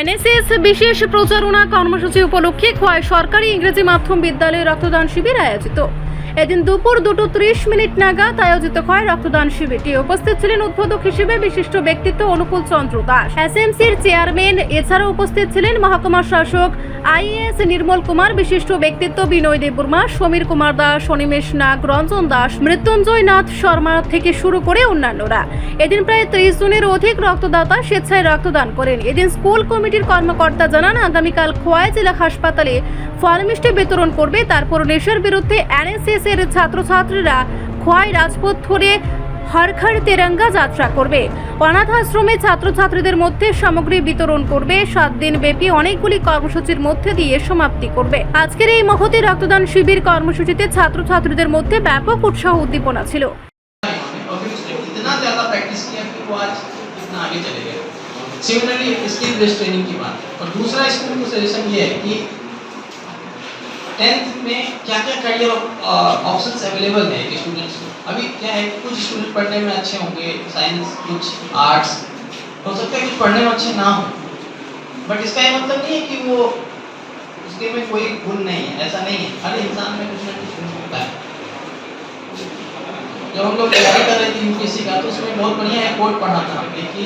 NSS বিশেষ প্রচারণা কর্মসূচি উপলক্ষে খোয়াই সরকারি ইংরেজি মাধ্যম বিদ্যালয়ে রক্তদান শিবির আয়োজিত। এদিন দুপুর দুটো ত্রিশ মিনিট নাগাদ আয়োজিত হয় রক্তদান শিবিরটি। উপস্থিত ছিলেন উদ্বোধক হিসেবে বিশিষ্ট ব্যক্তিত্ব অনুকূল চন্দ্র দাস। এসএমসির চেয়ারম্যান, এছাড়াও উপস্থিত ছিলেন মহকুমা শাসক আইএস নির্মল কুমার, বিশিষ্ট ব্যক্তিত্ব বিনয় দেববর্মা, সমীর কুমার দাস অনিমেষ নাগ, রঞ্জন দাস, মৃত্যুঞ্জয় নাথ শর্মা থেকে শুরু করে অন্যান্যরা। এদিন প্রায় ত্রিশ জনের অধিক রক্তদাতা স্বেচ্ছায় রক্তদান করেন। এদিন স্কুল কমিটির কর্মকর্তা জানান, আগামীকাল খোয়াই জেলা হাসপাতালে ফলমিষ্টি বিতরণ করবে। তারপর নেশার বিরুদ্ধে এনএসএস এর ছাত্রছাত্রীরা খোয়াই রাজপথ ধরে হরখর তেরঙ্গা যাত্রা করবে অনাথ আশ্রমে ছাত্রছাত্রীদের মধ্যে সামগ্রী বিতরণ করবে সাত দিন ব্যাপী অনেকগুলি কর্মসূচির মধ্যে দিয়ে সমাপ্তি করবে আজকের এই মহতি রক্তদান শিবির কর্মসূচিতে ছাত্রছাত্রীদের মধ্যে ব্যাপক উৎসাহ উদ্দীপনা ছিল और फिर उसने इतना ज़्यादा प्रैक्टिस किया कि वो आज इतना आगे चले गए सिमिलरली स्किल बेस्ड ट्रेनिंग की बात और दूसरा स्कूल को सजेशन ये है कि टेंथ में क्या क्या करियर ऑप्शन अवेलेबल है स्टूडेंट्स को? अभी क्या है कुछ स्टूडेंट पढ़ने में अच्छे होंगे साइंस कुछ आर्ट्स हो सकता है कुछ पढ़ने में अच्छे ना हो। बट इसका ये मतलब नहीं है कि वो, उसके में कोई गुण नहीं है, ऐसा नहीं है। हर इंसान में कुछ ना कुछ गुण होता है। जब हम लोग तैयारी कर रहे थे यूपीएससी का तो उसमें बहुत बढ़िया कोर्ट पढ़ा था कि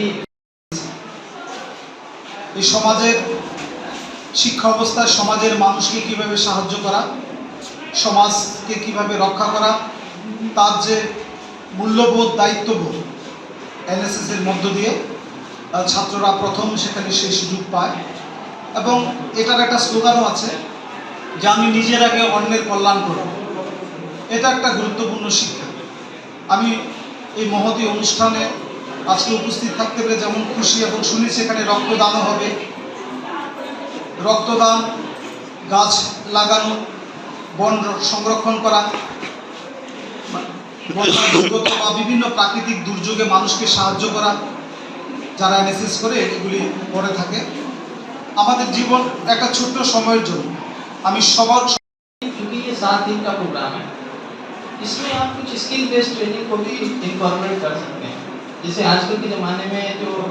इस समाज শিক্ষা অবস্থায় সমাজের মানুষকে কীভাবে সাহায্য করা, সমাজকে কীভাবে রক্ষা করা, তার যে মূল্যবোধ, দায়িত্ববোধ এনএসএস এর মধ্য দিয়ে ছাত্ররা প্রথম সেখানে সেই সুযোগ পায়। এবং এটার একটা স্লোগানও আছে যে, আমি নিজের আগে অন্যের কল্যাণ করব। এটা একটা গুরুত্বপূর্ণ শিক্ষা। আমি এই মহতী অনুষ্ঠানে আজকে উপস্থিত থাকতে পেরে যেমন খুশি এবং শুনেছি এখানে রক্তদানও হবে। রক্তদান গাছ লাগানো বন সংরক্ষণ করা বন্যার দুর্গত বা বিভিন্ন প্রাকৃতিক দুর্যোগে মানুষকে সাহায্য করা যারা এনএসএস করে এগুলি করে থাকে আমাদের জীবন একটা ছোট্ট সময়ের জন্য আমি সবার क्योंकि ये सात दिन का प्रोग्राम है इसमें आप कुछ स्किल बेस्ड ट्रेनिंग को भी इनकॉर्पोरेट कर सकते हैं जैसे आजकल के ज़माने में जो जैसे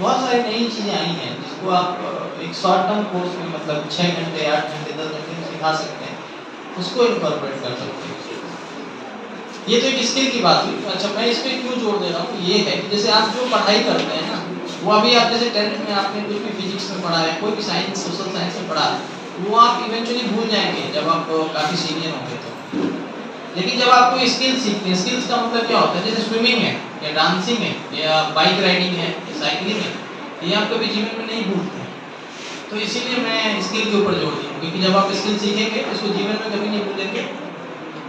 बहुत सारी नई चीज़ें आई हैं, जिसको आप एक शॉर्ट टर्म कोर्स में मतलब छः घंटे, आठ घंटे, दस घंटे में सिखा सकते हैं, उसको इनकॉर्पोरेट कर सकते हैं। ये तो एक स्किल की बात हुई। अच्छा मैं इस पर क्यों ज़ोर दे रहा हूँ? ये है जैसे आप जो पढ़ाई करते हैं ना, वो अभी आप जैसे टेंथ में आपने कुछ भी फिजिक्स में पढ़ा है, कोई भी साइंस सोशल साइंस में पढ़ा है, वो आप इवेंचुअली भूल जाएँगे जब आप काफ़ी सीनियर होंगे तो। लेकिन जब आप कोई स्किल सीखते हैं स्किल्स का मतलब क्या होता है जैसे स्विमिंग है या डांसिंग है या बाइक राइडिंग है या साइकिलिंग है ये आप कभी जीवन में नहीं भूलते तो इसीलिए मैं स्किल के ऊपर जोड़ दिया क्योंकि जब आप स्किल सीखेंगे तो उसको जीवन में कभी नहीं भूलेंगे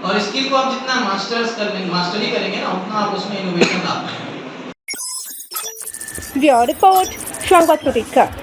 और स्किल को आप जितना मास्टर्स कर लेंगे मास्टरी करेंगे ना उतना आप उसमें इनोवेशन लाते हैं রিপোর্ট সংবাদ প্রতীক্ষা